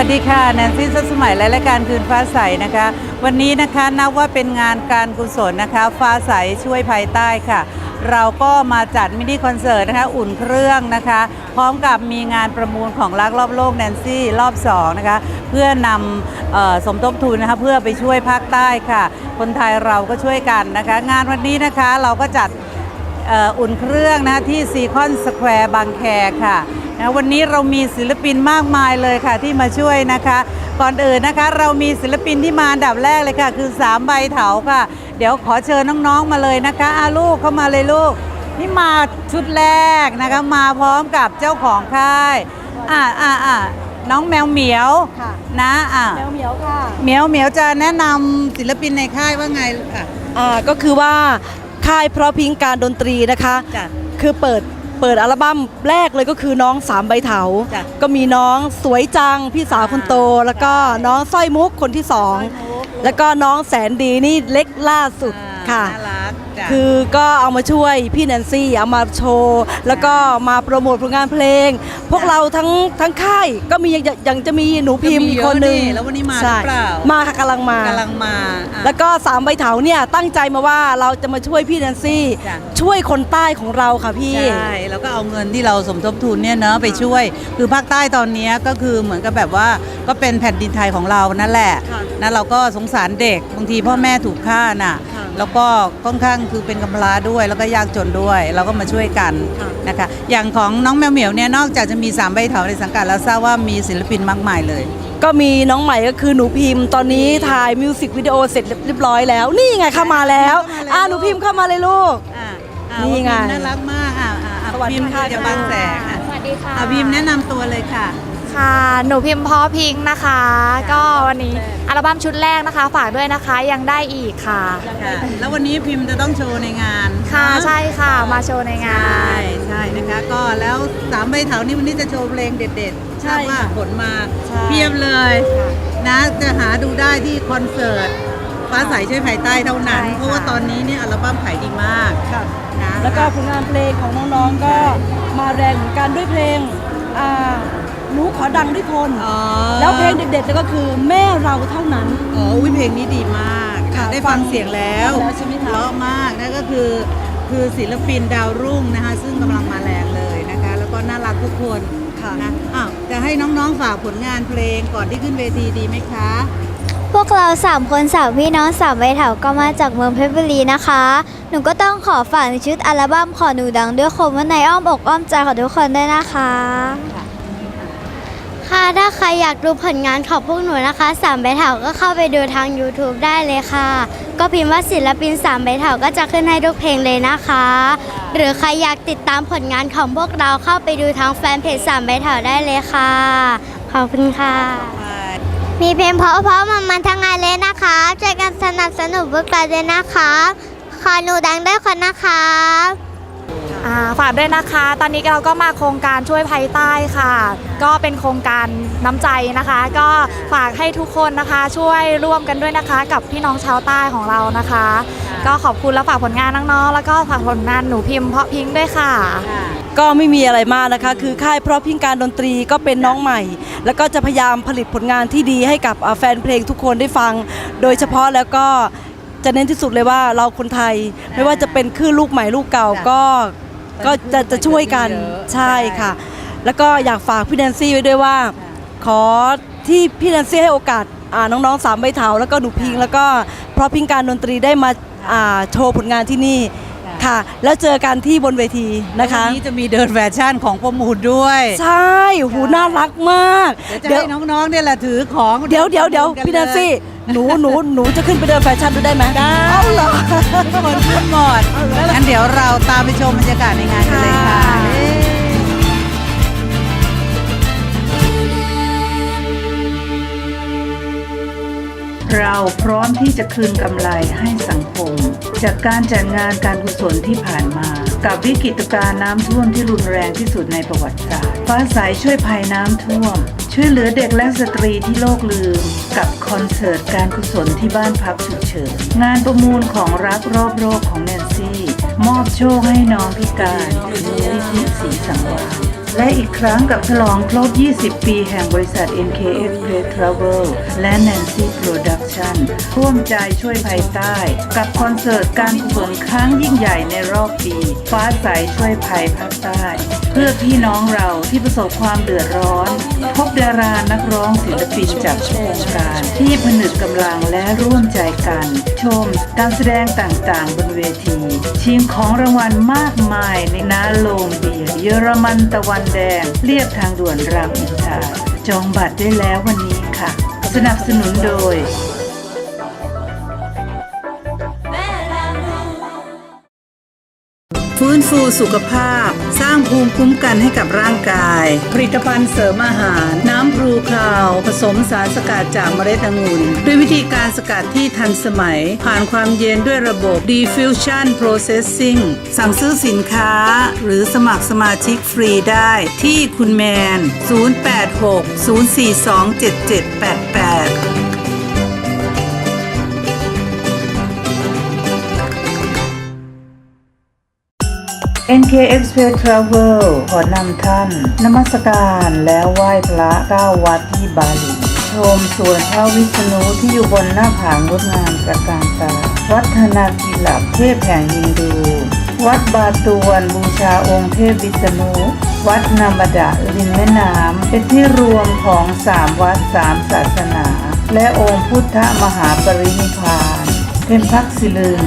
วัสดีค่ะแนนซี่สดสมัยและรายการคืนฟ้าใสนะคะ วันนี้นะคะนับว่าเป็นงานการกุศลนะคะ ฟ้าใสช่วยภายใต้ค่ะ เราก็มาจัดมินิคอนเสิร์ตนะคะอุ่นเครื่องนะคะ พร้อมกับมีงานประมูลของรักรอบโลกแนนซี่รอบ2นะคะเพื่อนำออสมทบทุนนะคะเพื่อไปช่วยภาคใต้ค่ะ คนไทยเราก็ช่วยกันนะคะ งานวันนี้นะคะเราก็จัดอ,อ,อุ่นเครื่องนะที่ซีคอนสแควร์บางแคค่ะ นะวันนี้เรามีศิลปินมากมายเลยค่ะที่มาช่วยนะคะ ก่อนอื่นนะคะ เรามีศิลปินที่มาอันดับแรกเลยค่ะ คือสามใบเถาค่ะ เดี๋ยวขอเชิญน้องๆมาเลยนะคะอาลูกเข้ามาเลยลูก นี่มาชุดแรกนะคะมาพร้อมกับเจ้าของค่ายอ่าอ่าอ่าน้องแมวเหมียวค่ะนะอ่าแมวเหมียวค่ะเหมียวเหมียวจะแนะนำศิลปินในค่ายว่าไงอะอ่าก็คือว่าค่ายเพราะพริงการดนตรีนะคะจ้ะคือเปิด เปิดอัลบั้มแรกเลยก็คือน้องสามใบเถา จ้ะก็มีน้องสวยจังพี่สาวคนโต แล้วก็น้องสร้อยมุกคนที่สอง แล้วก็น้องแสนดีนี่เล็กล่าสุดอ่าค่ะ น่ารักจ้ะ คือก็เอามาช่วยพี่แนนซี่ เอามาโชว์ แล้วก็มาโปรโมทผลงานเพลง พวกเราทั้งทั้งค่ายก็มีอย่างอย่างจะมีหนูพิมพ์อีกคนหนึ่งก็มีเยอะนี่แล้ววันนี้มาหรือใช่เปล่ามาค่ะกำลังมากำลังมาอะแล้วก็สามใบเถาเนี่ยตั้งใจมาว่าเราจะมาช่วยพี่แนนซี่จ้ะช่วยคนใต้ของเราค่ะพี่ใช่แล้วก็เอาเงินที่เราสมทบทุนเนี่ยเนาะไปช่วย คือภาคใต้ตอนเนี้ยก็คือเหมือนกับแบบว่าก็เป็นแผ่นดินไทยของเรานั่นแหละค่ะนะเราก็สงสารเด็กบางทีพ่อแม่ถูกฆ่าน่ะค่ะแล้วก็ค่อนข้างคือเป็นกำพร้าด้วย แล้วก็ยากจนด้วย เราก็มาช่วยกันค่ะนะคะ อย่างของน้องแมวเหมียวเนี่ยนอกจากจะมีสามใบเถาในสังกัดแล้วทราบว่ามีศิลปินมากมายเลย ก็มีน้องใหม่ก็คือหนูพิมพ์ ตอนนี้ถ่ายมิวสิกวิดีโอเสร็จเรียบร้อยแล้ว นี่ไงเข้ามาแล้วเข้ามาแล้วอ่าหนูพิมพ์เข้ามาเลยลูกอ่าอ่านี่ไงว่าพิมพ์น่ารักมากอ่าอ่าอ่าสวัสดีพิมพ์ค่ะจะบางแสงอะสวัสดีค่ะอ่าพิมพ์แนะนำตัวเลยค่ะ ค่ะ หนูพิมพ์พอพิงค์นะคะ ก็วันนี้อัลบั้มชุดแรกนะคะ ฝากด้วยนะคะยังได้อีกค่ะ ค่ะแล้ววันนี้พิมพ์จะต้องโชว์ในงานค่ะเนอใช่ค่ะมาโชว์ในงาใช่น ใช่นะคะ ก็แล้วสามใบเถานี่วันนี้จะโชว์เพลงเด็ดๆใช่ทราบว่าค่ะผลมาใช่ เพียบเลยนะ จะหาดูได้ที่คอนเสิร์ตฟ้าใสช่วยภายใต้เท่านั้น ใช่ค่ะ เพราะว่าตอนนี้เนี่ยอัลบั้มขายดีมากนะแล้วก็ผลงานเพลงของน้องๆก็มาแรงเหมือนกันด้วยเพลงอ่า หนูขอดังด้วยคน อ๋อแล้วเพลงเด็ดๆแล้วก็คือแม่เราเท่านั้น อ๋ออุ้ยเพลงนี้ดีมากค่ะได้ฟังเสียงแล้วฟังแล้วใช่ไหมคะ เพราะมากนั่นก็คือคือศิลปินดาวรุ่งนะคะซึ่งกำลังมาแรงเลยนะคะ แล้วก็น่ารักทุกคนค่ะนะอ้าวจะให้น้องๆฝากผลงานเพลงก่อนที่ขึ้นเวทีดีไหมคะ พวกเราสามคนสามพี่น้องสามใบเถาก็มาจากเมืองเพชรบุรีนะคะ หนูก็ต้องขอฝากในชุดอัลบั้มขอหนูดังด้วยคมว่าในอ้อมอกอ้อมใจของทุกคนด้วยนะคะ ค่ะ ถ้าใครอยากดูผลงานของพวกหนูนะคะสามใบเถาก็เข้าไปดูทาง YouTube ได้เลยค่ะ ก็พิมพ์ว่าศิลปินสามใบเถาก็จะขึ้นให้ทุกเพลงเลยนะคะ หรือใครอยากติดตามผลงานของพวกเราเข้าไปดูทางแฟนเพจสามใบเถาได้เลยค่ะ ขอบคุณค่ะ มีเพลงเพราะๆมามันทั้งงานเลยนะคะช่วยกันสนับสนุนพวกเราด้วยนะคะขอหนูดังด้วยคนนะคะ อ่าฝากด้วยนะคะ ตอนนี้เราก็มาโครงการช่วยภัยใต้ค่ะ ก็เป็นโครงการน้ำใจนะคะ ก็ฝากให้ทุกคนนะคะ ช่วยร่วมกันด้วยนะคะ กับพี่น้องชาวใต้ของเรานะคะ ก็ขอบคุณและฝากผลงานน้องๆแล้วก็ฝากผลงานหนูพิมพ์เพาะพิงค์ด้วยค่ะ ก็ไม่มีอะไรมากนะคะ คือค่ายเพราะพิงการดนตรีก็เป็นน้องใหม่ แล้วก็จะพยายามผลิตผลงานที่ดีให้กับอ่าแฟนเพลงทุกคนได้ฟัง โดยเฉพาะแล้วก็จะเน้นที่สุดเลยว่าเราคนไทย ไม่ว่าจะเป็นคลื่นลูกใหม่ลูกเก่าก็ ก็จะจะช่วยกันเยอะใช่ใช่ค่ะ แล้วก็อยากฝากพี่แนนซี่ไว้ด้วยว่า ขอที่พี่แนนซี่ให้โอกาสอ่าน้องๆสามใบเถาแล้วก็หนูพิง แล้วก็เพราะพิงการดนตรีได้มาอ่าโชว์ผลงานที่นี่ค่ะ แล้วเจอกันที่บนเวทีนะคะ วันนี้จะมีเดินแฟชั่นของประมูลด้วยใช่หูน่ารักมาก เดี๋ยวจะให้น้องๆเนี่ยแหละถือของเดี๋ยวเดี๋ยวเดี๋ยวพี่แนนซี่ หนูหนูหนูจะขึ้นไปเดินแฟชั่นดูได้ไหมได้เอาเหรอทุกคนขึ้นหมดงั้นเดี๋ยวเราตามไปชมบรรยากาศในงานกันเลยค่ะค่ะเย้เราพร้อมที่จะคืนกำไรให้สังคม จากการจัดงานการกุศลที่ผ่านมา กับวิกฤตการณ์น้ำท่วมที่รุนแรงที่สุดในประวัติศาสตร์ ฟ้าใสช่วยภัยน้ำท่วม ช่วยเหลือเด็กและสตรีที่โลกลืม กับคอนเสิร์ตการกุศลที่บ้านพักฉุกเฉิน งานประมูลของรักรอบโลกของแนนซี่ มอบโชคให้น้องพิการมูลนิธิสีสังวา และอีกครั้งกับฉลองครบ 20 ปีแห่งบริษัท NKF p r e Travel และ Nancy Production ร่วมใจช่วยภัยใต้ กับคอนเสิร์ตการกุศลครั้งยิ่งใหญ่ในรอบปี ฟ้าใสช่วยภัยภาคใต้ พื่อพี่น้องเราที่ประสบความเดือดร้อน พบดารานักร้องศิลปินจากทุกวงการที่ผนึกกำลังและร่วมใจกัน ชมการแสดงต่างๆ บนเวที ชิงของรางวัลมากมายในน้าโรงเบียเยอรมันตะวันแดงเรียบทางด่วนรามอินทราจองบัตรได้แล้ววันนี้ค่ะ สนับสนุนโดย ฟูสุขภาพ สร้างภูมิคุ้มกันให้กับร่างกาย ผลิตภัณฑ์เสริมอาหาร น้ำพลูคราว ผสมสารสกัดจากเมล็ดองุ่นด้วยวิธีการสกัดที่ทันสมัย ผ่านความเย็นด้วยระบบ diffusion processing สั่งซื้อสินค้า หรือสมัครสมาชิกฟรีได้ที่คุณแมน 086 042 7788 Nkxp Travel ขอนำท่าน นมัสการแล้วไหว้พระเก้าวัดที่บาหลีชมสวนพระวิษณุที่อยู่บนหน้าผางดงามตระการตา วัดธนากิลับเทพแห่งฮินดู วัดบาตวนบูชาองค์เทพวิษณุ วัดนามดะริมแม่น้ำเป็นที่รวมของสามวัดสามศาสนา และองค์พุทธมหาปรินิพานเป็นพักศิลึง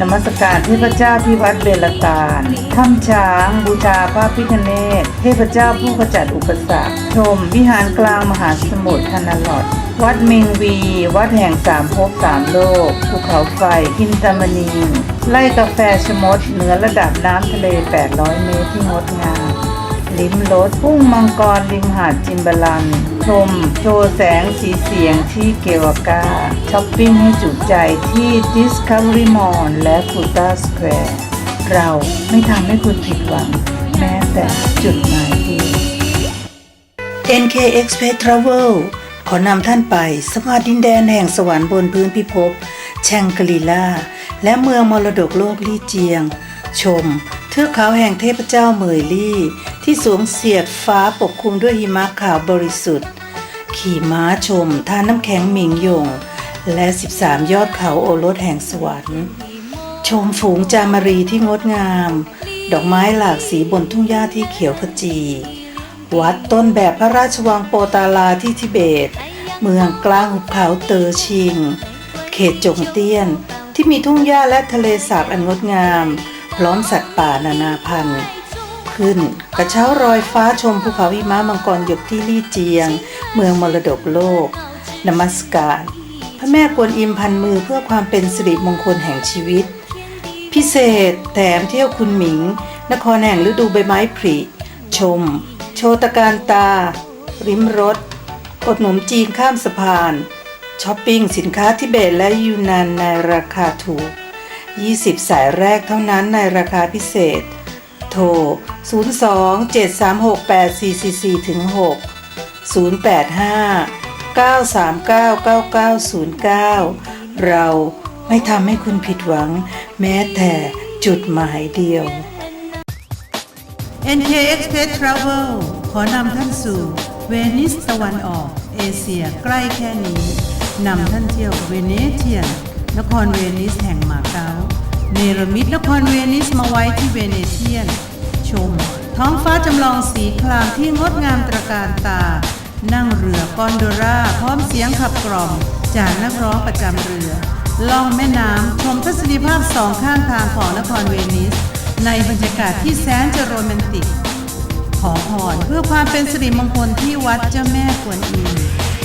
นมัสการเทพเจ้าที่วัดเบลตาลถ้ำช้าง บูชาพระพิฆเนศเทพเจ้าผู้ขจัดอุปสรรค ชม วิหารกลางมหาสมุทรธนาลอด วัดเมงวี วัดแห่งสามภพสามโลก ภูเขาไฟกินตามณีไล่กาแฟชมดเหนือระดับน้ำทะเล 800 เมตรที่งดงาม ลิ้มรสพุ่งมังกรริมหาดจิมบาลัน ชม โชว์แสงสีเสียงที่เกวากาช้อปปิ้งให้จุใจที่ Discovery Mall และ f u t a Square เราไม่ทำให้คุณผิดหวัง แม้แต่จุดหมายเดียว NK Express Travel ขอนำท่านไปสมาดินแดนแห่งสวรรค์บนพื้นพิภพแชงกรีลาและเมืองมรดกโลกลี่เจียง ชม เทือกเขาแห่งเทพเจ้าเหมยลี่ ที่สูงเสียดฟ้าปกคลุมด้วยหิมะขาวบริสุทธิ์ ขี่ม้าชมทาน้ำแข็งหมิงหยง และ 13 ยอดเขาโอรสแห่งสวรรค์ชมฝูงจามารีที่งดงาม ดอกไม้หลากสีบนทุ่งหญ้าที่เขียวขจี วัดต้นแบบพระราชวังโปตาลาที่ทิเบต เมืองกลางหุบเขาเตอร์ชิง เขตจงเตี้ยนที่มีทุ่งหญ้าและทะเลสาบอันงดงาม พร้อมสัตว์ป่านานาพันธุ์ ขึ้นกระเช้ารอยฟ้าชมภูเขาหิมะมังกรหยกที่ลี่เจียง เมืองมรดกโลก นมัสการ พระแม่กวนอิมพันมือเพื่อความเป็นสิริมงคลแห่งชีวิต พิเศษแถมเที่ยวคุณหมิง นครแห่งฤดูใบไม้ผลิชม โชตการตา ริมรถอดหนมจีนข้ามสะพานช้อปปิ้งสินค้าทิเบตและยูนานในราคาถูก 20 สายแรกเท่านั้นในราคาพิเศษ โทร 02 736 8444ถึง6 085 939 9909 เราไม่ทำให้คุณผิดหวัง แม้แต่จุดหมายเดียว NK Express Travel ขอนำท่านสู่เวนิสตะวันออก เอเชียใกล้แค่นี้นำท่านเที่ยวเวเนเทียนนครเวนิสแห่งมาเก๊า เนรมิตนครเวนิสมาไว้ที่เวเนเทียน ชม ท้องฟ้าจำลองสีครามที่งดงามตระการตา นั่งเรือกอนโดราพร้อมเสียงขับกล่อม จากนักร้องประจำเรือ ล่องแม่น้ำชมทัศนียภาพสองข้างทางของนครเวนิส ในบรรยากาศที่แสนจะโรแมนติก ขอพรเพื่อความเป็นสิริมงคลที่วัดเจ้าแม่กวนอิม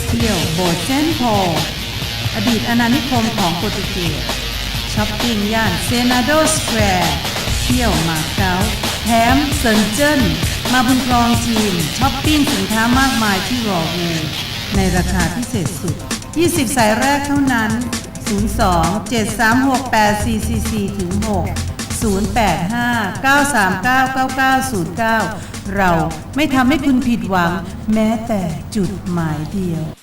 เที่ยวโบสถ์เซนต์พอลอดีตอาณานิคมของโปรตุเกส ช้อปปิ้งย่านเซนาโดสแควร์เที่ยวมาเก๊าแถมเซินเจิ้นมาบุญครองจีนช้อปปิ้งสินค้ามากมายที่รอวูในราคาพิเศษสุด 20 สายแรกเท่านั้น 02 736 8444ถึง6 085 939 9909 เราไม่ทำให้คุณผิดหวังแม้แต่จุดหมายเดียว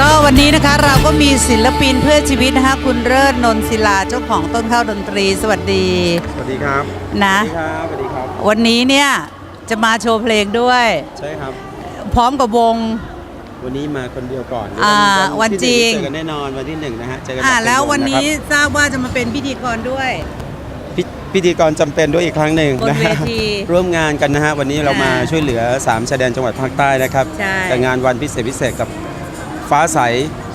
ก็วันนี้นะคะเราก็มีศิลปินเพื่อชีวิตนะคะคุณเลิศนนศิลาเจ้าของต้นข้าวดนตรีสวัสดีสวัสดีครับนะสวัสดีครับสวัสดีครับ วันนี้เนี่ยจะมาโชว์เพลงด้วย ใช่ครับ พร้อมกับวง วันนี้มาคนเดียวก่อนอ่าวันจริง เจอกันแน่นอนวันที่หนึ่งนะฮะเจอกันอ่าบบแล้วเต็มวันนี้ะคทราบว่าจะมาเป็นพิธีกรด้วยรับพิพิธีกรจำเป็นด้วยอีกครั้งหนึ่งบนนะเวฮะทีร่วมงานกันนะฮะวันนี้เรามาอ่าช่วยเหลือ3ชายแดนจังหวัดภาคใต้นะครับใช่แต่งานวันพิเศษพิเศษกับ ฟ้าใส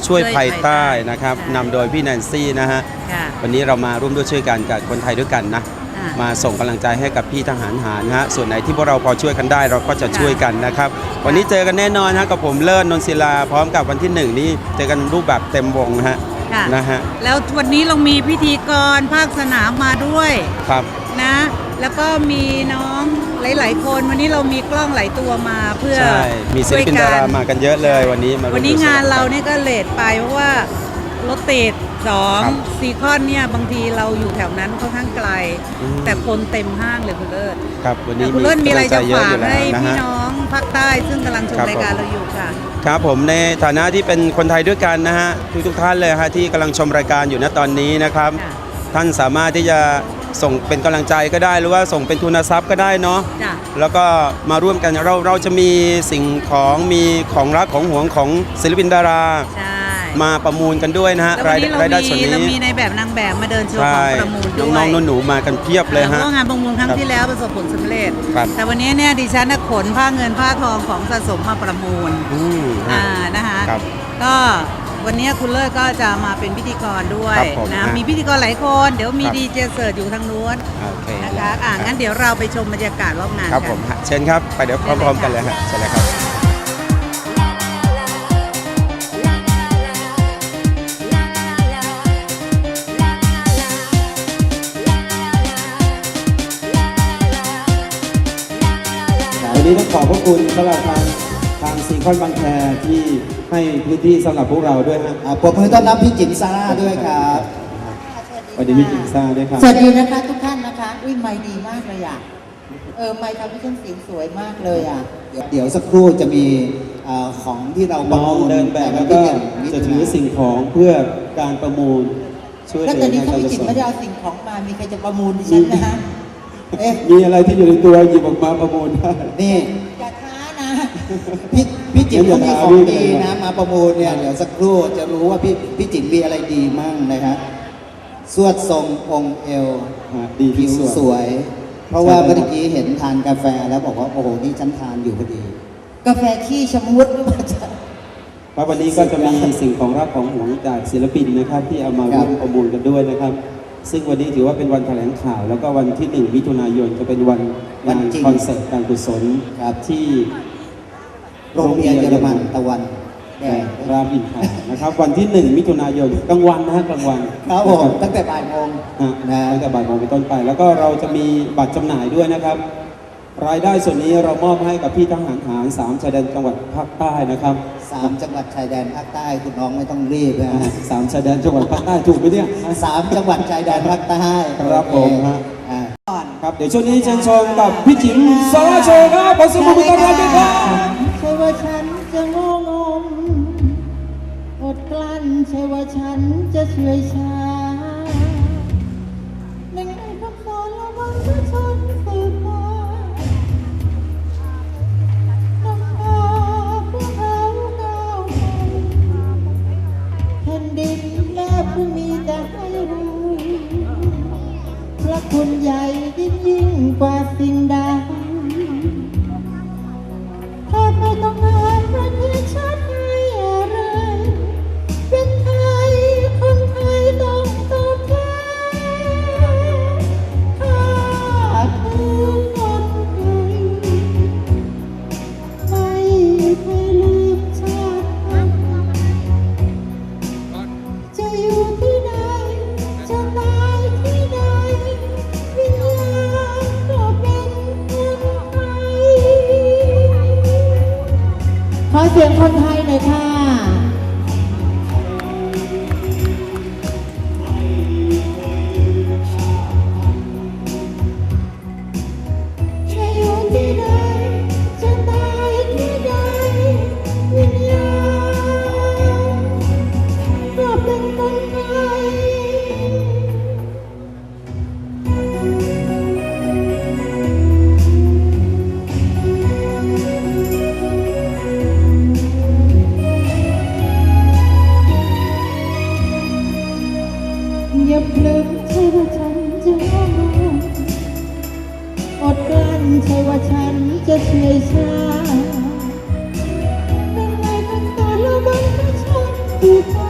ช่วยภัยใต้นะครับใช่นำโดยพี่แนนซี่นะฮะค่ะวันนี้เรามาร่วมด้วยช่วยกันกับคนไทยด้วยกันนะอ่ามาส่งกำลังใจให้กับพี่ทหารหารนะฮะส่วนไหนที่พวกเราพอช่วยกันได้เราก็จะช่วยกันนะครับ วันนี้เจอกันแน่นอนนะกับผมเลิศนนศิลาพร้อมกับวันที่หนึ่งนี้เจอกันรูปแบบเต็มวงนะฮะค่ะนะฮะแล้ววันนี้เรามีพิธีกรภาคสนามมาด้วยครับนะ แล้วก็มีน้อง หลาย ๆ คนวันนี้เรามีกล้องหลายตัวมาเพื่อใช่ มีศิลปินช่ดายกัรามากันเยอะเลยวันนี้มาร่วมวันนี้ด้วยงานช่วยกัเราเนี่ยก็เลทไปเพราะว่ารถติดสองครับซีคอนเนี่ยบางทีเราอยู่แถวนั้นค่อนข้างไกลอืมแต่คนเต็มห้างเลยคุณเลิศครับวันนี้คุณเลิศมีอะไรจะกำลังใจเยอะฝาอกยู่แล้วให้นะพี่ฮะน้องภาคใต้ซึ่งกำลังชมครับรายการผมเราอยู่ค่ะครับผมในฐานะที่เป็นคนไทยด้วยกันนะฮะทุกทุกๆท่านเลยฮะที่กำลังชมรายการอยู่ณตอนนี้นะครับค่ะท่านสามารถที่จะ ส่งเป็นกำลังใจก็ได้หรือว่าส่งเป็นทุนทรัพย์ก็ได้เนาะจ้ะแล้วก็มาร่วมกันเราเราจะมีสิ่งของมีของรักของหวงของศิลปินดารา ใช่มาประมูลกันด้วยนะฮะแล้ววันนี้เรารายได้ส่วนมีนี้เรามีในแบบนางแบบมาเดินโชว์ขใช่องประมูลด้วย น้องๆหนูๆมากันเพียบเลยเพฮะราะว่างานประมูลครั้งครับที่แล้วประสบผลสำเร็จ ครับ แต่วันนี้เนี่ยดิฉันน่ะขนผ้าเงินผ้าทองของสะสมมาประมูลอืมฮะ อ่านะคะครับก็ วันนี้คุณเลิศก็จะมาเป็นพิธีกรด้วยครับผมนะฮะมีพิธีกรหลายคน เดี๋ยวมีครับ ดีเจเสิร์ตอยู่ทางนู้นโอเคนะคะอ่างั้นเดี๋ยวเราไปชมบรรยากาศรอบงานครับกัผมน ฮะเชิญครับ ไปเดี๋ยวพร้อมๆกันเลยฮะเชิญเลยครับ วันนี้ต้องขอบพระคุณสำหรับทางทาง ซีคอนบางแคที่ให้พื้นที่สำหรับพวกเราด้วยฮะอ่าปรบมือต้อนรับพี่จิ๋มซาร่าด้วยครับ สวัสดีพี่จิงซ่าด้วยครับ สวัสดีนะคะทุกท่านนะคะอุ้ยไม้ดีมากเลยอะ เออไม้ทำให้ฉันเสียงสวยมากเลยอะ เดี๋ยวเดี๋ยวสักครู่จะมีอ่าของที่เราประน้องมูลเดินแบบในแล้วนก็ที่หนึ่งมิจะถุถือนาสิ่งของเพื่อการประมูลช่วยเหแล้วลืตอนนี้อถ้าการพี่กุจิ๋ศมลไม่ได้เอาสิ่งของมา มีใครจะประมูลดิฉันนะฮะเอ๊ะมีอะไรที่อยู่ในตัวหยิบออกมาประมูลได้นี่อย่าท้านะ พี่ พี่จิ๋มงั้เขานอย่ามีท้าของพี่ดีเลยนะนะมาประมูลเนี่ยเดี๋ยวสักครู่จะรู้ว่าพี่พี่จิ๋มมีอะไรดีมั่งนะครับสวดทรงองค์เอวฮะดีผิที่วสุดสวย เพราะว่าใช่ครับเมื่อกี้เห็นทานกาแฟแล้วบอกว่าโอ้โหนี่ฉันทานอยู่พอดี กาแฟขี้ชะมุดหรือเปล่าจ๊ะครับวันนี้ก็จะมีสิ่งของรักของหวงจากศิลปินนะครับ ที่เอามาครัร่วบมประมูลกันด้วยนะครับ ซึ่งวันนี้ถือว่าเป็นวันแถลงข่าว แล้วก็วันที่หนึ่งมิถุนายนจะเป็นวันงานคอนเสิร์ตการกุศลครับที่ โรงเรียนเยอรมันตะวันแดงรามอินทรานะครับ วันที่หนึ่งมิถุนายนกลางวันนะฮะกลางวันครับผมตั้งแต่บ่ายโมงฮะนะตั้งแต่บ่ายโมงเป็นต้นไป แล้วก็เราจะมีบัตรจำหน่ายด้วยนะครับ รายได้ส่วนนี้เรามอบให้กับพี่ทหารหารสามชายแดนจังหวัดภาคใต้นะครับสามจังหวัดชายแดนภาคใต้คุณน้องไม่ต้องรีบนะอ่าฮะสามชายแดนจังหวัดภาคใต้ถูกไหมเนี่ยสามจังหวัดชายแดนภาคใต้ครับผมฮะอ่าครับเดี๋ยวช่วงนี้เชิญชมกับพี่จิ๋มสาราโชว์ครับขอเสยงปรบมือต้อนรับด้วยครับ ใช่ว่าฉันจะเฉอยชา ว่าฉันจะเชื่อชาทำไมต้องตอนระวังว่าฉันคือ